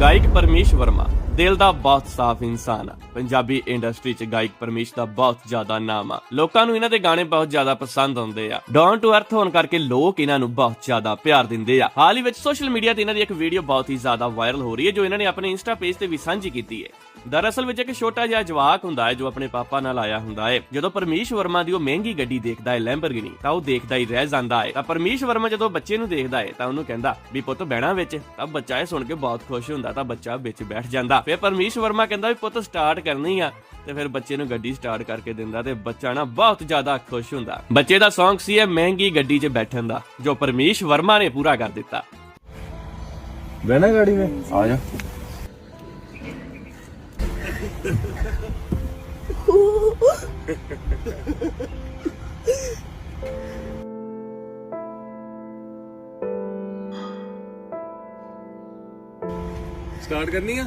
ਗਾਇਕ ਪਰਮੇਸ਼ ਵਰਮਾ। ਦਿਲ ਦਾ ਬਹੁਤ ਸਾਫ਼ ਇਨਸਾਨ ਆ। ਪੰਜਾਬੀ ਇੰਡਸਟਰੀ 'ਚ ਗਾਇਕ ਪਰਮੇਸ਼ ਦਾ ਬਹੁਤ ਜ਼ਿਆਦਾ ਨਾਮ ਆ। ਲੋਕਾਂ ਨੂੰ ਇਹਨਾਂ ਦੇ ਗਾਣੇ ਬਹੁਤ ਜ਼ਿਆਦਾ ਪਸੰਦ ਆਉਂਦੇ ਆ। ਡਾਊਨ ਟੂ ਅਰਥ ਹੋਣ ਕਰਕੇ ਲੋਕ ਇਹਨਾਂ ਨੂੰ ਬਹੁਤ ਜ਼ਿਆਦਾ ਪਿਆਰ ਦਿੰਦੇ ਆ। ਹਾਲ ਹੀ ਵਿੱਚ ਸੋਸ਼ਲ ਮੀਡੀਆ ਤੇ ਇਹਨਾਂ ਦੀ ਇੱਕ ਵੀਡੀਓ ਬਹੁਤ ਹੀ ਜ਼ਿਆਦਾ ਵਾਇਰਲ ਹੋ ਰਹੀ ਹੈ, ਜੋ ਇਹਨਾਂ ਨੇ ਆਪਣੇ ਇੰਸਟਾ ਪੇਜ ਤੇ ਵੀ ਸਾਂਝੀ ਕੀਤੀ ਹੈ। ਦਰਅਸਲ ਵਿੱਚ ਇੱਕ ਛੋਟਾ ਜਿਹਾ ਜਵਾਕ ਹੁੰਦਾ ਹੈ, ਜੋ ਆਪਣੇ ਪਾਪਾ ਨਾਲ ਆਇਆ ਹੁੰਦਾ ਹੈ। ਜਦੋਂ ਪਰਮੇਸ਼ ਵਰਮਾ ਦੀ ਉਹ ਮਹਿੰਗੀ ਗੱਡੀ ਦੇਖਦਾ ਹੈ ਲੈਂਬਰਗਿਨੀ ਤਾਂ ਉਹ ਦੇਖਦਾ ਹੀ ਰਹਿ ਜਾਂਦਾ ਹੈ। ਤਾਂ ਪਰਮੇਸ਼ ਵਰਮਾ ਜਦੋਂ ਬੱਚੇ ਨੂੰ ਦੇਖਦਾ ਹੈ, ਤਾਂ ਉਹਨੂੰ ਕਹਿੰਦਾ, ਵੀ ਪੁੱਤ, ਬਹਿਣਾ ਵਿੱਚ। ਤਾਂ ਬੱਚਾ ਇਹ ਸੁਣ ਕੇ ਬਹੁਤ ਖੁਸ਼ ਹੁੰਦਾ, ਤਾਂ ਬੱਚਾ ਵਿੱਚ ਬੈਠ ਜਾਂਦਾ। ਆ। ਫਿਰ ਪਰਮੇਸ਼ ਵਰਮਾ ਕਹਿੰਦਾ ਵੀ ਪੁੱਤ ਸਟਾਰਟ ਕਰਨੀ ਆ। ਤੇ ਫਿਰ ਬੱਚੇ ਨੂੰ ਗੱਡੀ ਸਟਾਰਟ ਕਰਕੇ ਦਿੰਦਾ ਤੇ ਬੱਚਾ ਨਾ ਬਹੁਤ ਜ਼ਿਆਦਾ ਖੁਸ਼ ਹੁੰਦਾ। ਬੱਚੇ ਦਾ ਸੌਂਗ ਸੀ ਇਹ ਮਹਿੰਗੀ ਗੱਡੀ 'ਚ ਬੈਠਣ ਦਾ ਜੋ ਪਰਮੇਸ਼ ਵਰਮਾ ਨੇ ਪੂਰਾ ਕਰ ਦਿੱਤਾ। ਬਹਿਣਾ ਗਾੜੀ ਮੇ? ਆ ਜਾ। ਸਟਾਰਟ ਕਰਨੀ ਆ?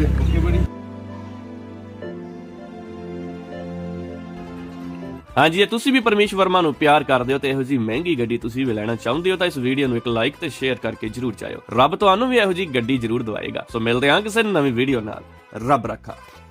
ਦੇ ਓਕੇ ਬਣੀ ਹਾਂਜੀ, ਜੇ ਤੁਸੀਂ ਵੀ ਪਰਮੇਸ਼ ਵਰਮਾ ਨੂੰ ਪਿਆਰ ਕਰਦੇ ਹੋ ਤੇ ਇਹੋ ਜੀ ਮਹਿੰਗੀ ਗੱਡੀ ਤੁਸੀਂ ਵੀ ਲੈਣਾ ਚਾਹੁੰਦੇ ਹੋ ਤਾਂ ਇਸ ਵੀਡੀਓ ਨੂੰ ਇੱਕ ਲਾਈਕ ਤੇ ਸ਼ੇਅਰ ਕਰਕੇ ਜਰੂਰ ਜਾਇਓ। ਰੱਬ ਤੁਹਾਨੂੰ ਵੀ ਇਹੋ ਜੀ ਗੱਡੀ ਜਰੂਰ ਦਵਾਏਗਾ। ਸੋ ਮਿਲਦੇ ਹਾਂ ਕਿਸੇ ਨਵੀਂ ਵੀਡੀਓ ਨਾਲ। ਰੱਬ ਰੱਖਾ।